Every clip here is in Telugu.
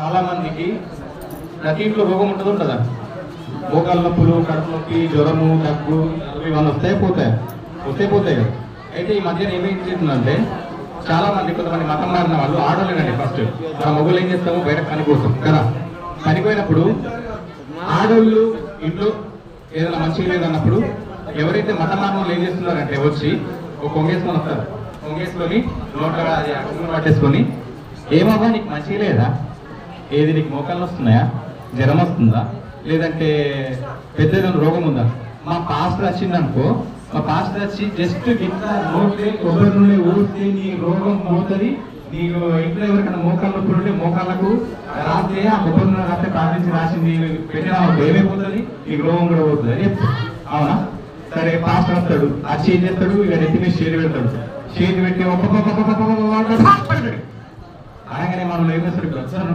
చాలా మందికి ప్రతి ఇంట్లో రోగం ఉంటుంది ఉంటుందా? మోకాళ్ళ నొప్పులు కడుపు నొప్పి జ్వరము దగ్గు ఇవన్నీ వస్తాయి పోతాయి? వస్తే పోతాయి కదా. అయితే ఈ మధ్యన ఏమేం చేస్తుందంటే చాలా మంది కొంతమంది మతం మారిన వాళ్ళు ఆడలేనండి ఫస్ట్ మన మొగ్గులు ఏం చేస్తాము? బయట కనిపోతాం కదా? పనిపోయినప్పుడు ఆడోళ్ళు ఇంట్లో ఏదైనా మంచి లేదన్నప్పుడు ఎవరైతే మత మార్మలు ఏం చేస్తున్నారంటే వచ్చి ఒక కొంగేసుకొని వస్తారు. కొంగేసుకొని నోట్ల అది పట్టేసుకొని ఏమవ్వా నీకు మంచి లేదా? ఏది నీకు మోకాళ్ళు వస్తున్నాయా జ్వరం వస్తుందా లేదంటే పెద్ద ఏదైనా రోగం ఉందా మా పాస్టర్ వచ్చిందనుకో మా పాస్టర్ వచ్చి జస్ట్ గిట్ల నోట్లే కొబ్బరి నుండి ఊరితే నీ రోగం పోతుంది నీకు ఇంట్లో ఎవరికైనా మోకాళ్ళ నొప్పులు ఉంటే మోకాళ్ళకు రాత్రి ఆ కొబ్బరి నుండి రాత్రి ప్రార్థించి రాసింది పెట్టిన ఏమైపోతుంది నీకు రోగం కూడా పోతుంది అని అవునా సరే పాస్టర్ వస్తాడు ఆ చేతి చేస్తాడు ఇక నెత్తి మీద షేర్ పెడతాడు షేర్ పెట్టి ఒక్కొక్క అనగానే మనం ఏం చేస్తాడు ప్రచారం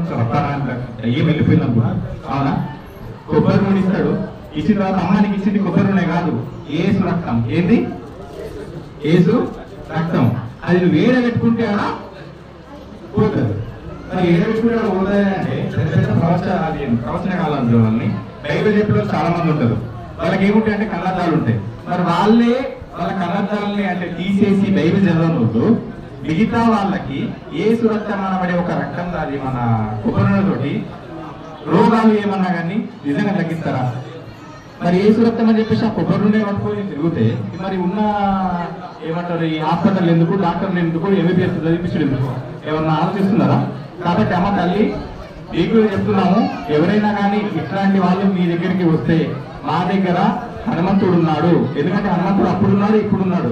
ఏం వెళ్ళిపోయింది అవునా? కొబ్బరి నూనె ఇస్తాడు. ఇచ్చిన తర్వాత అమ్మానికి ఇచ్చింది కొబ్బరి నూనె కాదు. ఏసు రక్తం. ఏంది? ఏసు రక్తం. అది నువ్వు వేడ పెట్టుకుంటే ఆడ పోతుంది. మరి ఏడ పెట్టుకుంటే పోతుంది అంటే పెద్ద ప్రవచన ప్రవచన కాలంలో వాళ్ళని బైబిల్ చెప్పిన చాలా మంది ఉంటారు. వాళ్ళకి ఏముంటాయి అంటే కళ్ళద్దాలు ఉంటాయి. మరి వాళ్ళే వాళ్ళ కళ్ళద్దాలని అంటే తీసేసి బైబిల్ చదవనోళ్ళు మిగతా వాళ్ళకి ఏ సురక్షం అనబడే ఒక రక్తం అది మన ఉపరణతోటి రోగాలు ఏమన్నా కానీ నిజంగా తగ్గిస్తారా? మరి ఏ సురక్తం అని చెప్పేసి ఆ కొబ్బరి పట్టుకొని తిరిగితే మరి ఉన్న ఏమంటారు ఈ హాస్పిటల్ ఎందుకు డాక్టర్లు ఎందుకు ఎంబీబీఎస్ చదివించడం ఎందుకు ఏమన్నా ఆలోచిస్తున్నారా? కాబట్టి అమ్మ తల్లి మీకు చెప్తున్నాము ఎవరైనా కానీ ఇట్లాంటి వాళ్ళు మీ దగ్గరికి వస్తే మా దగ్గర హనుమంతుడు ఉన్నాడు. ఎందుకంటే హనుమంతుడు అప్పుడున్నాడు ఇప్పుడున్నాడు.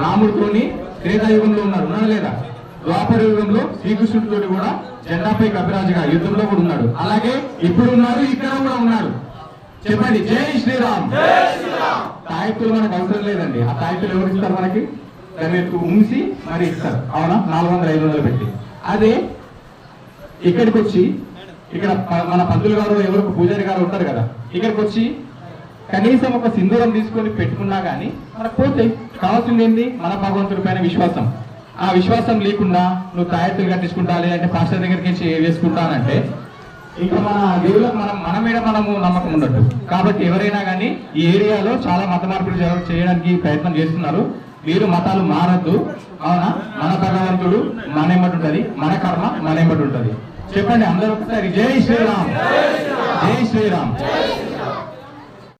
రాముడితోని త్రేతాయుగంలో ఉన్నాడు ఉన్నాడా లేదా? ద్వాపర యుగంలో శ్రీకృష్ణుడితో కూడా జెండాపై కపిరాజుగా యుద్ధంలో కూడా ఉన్నాడు. అలాగే ఇప్పుడు ఉన్నాడు ఇక్కడ కూడా ఉన్నాడు చెప్పండి జై శ్రీరామ్. తాయెత్తులు మనకు అవసరం లేదండి. ఆ తాయెత్తులు ఎవరు ఇస్తారు మనకి? దాన్ని ఉంచి మరి ఇస్తారు. అవునా? నాలుగు వందల ఐదు వందలు పెట్టి. అదే ఇక్కడికి వచ్చి ఇక్కడ మన పంతులు గారు ఎవరు? పూజారి గారు ఉంటారు కదా. ఇక్కడికి వచ్చి కనీసం ఒక సింధూరం తీసుకొని పెట్టుకున్నా కానీ మనకు పోతాయి కావాల్సింది ఏంటి మన భగవంతుడి పైన విశ్వాసం. ఆ విశ్వాసం లేకుండా నువ్వు తాయెత్తులు కట్టించుకుంటా లేదంటే పాస్టర్ దగ్గరికి వేసుకుంటానంటే ఇంకా మన దేవులకు మనం మన మీద మనము నమ్మకం ఉండదు. కాబట్టి ఎవరైనా కానీ ఈ ఏరియాలో చాలా మత మార్పులు చేయడానికి ప్రయత్నం చేస్తున్నారు. మీరు మతాలు మారద్దు. అవునా? మన భగవంతుడు మన ఎమ్మటి ఉంటది. మన కర్మ మన ఎమ్మటి ఉంటది. చెప్పండి అందరూ ఒకసారి జై శ్రీరామ్. జై శ్రీరామ్.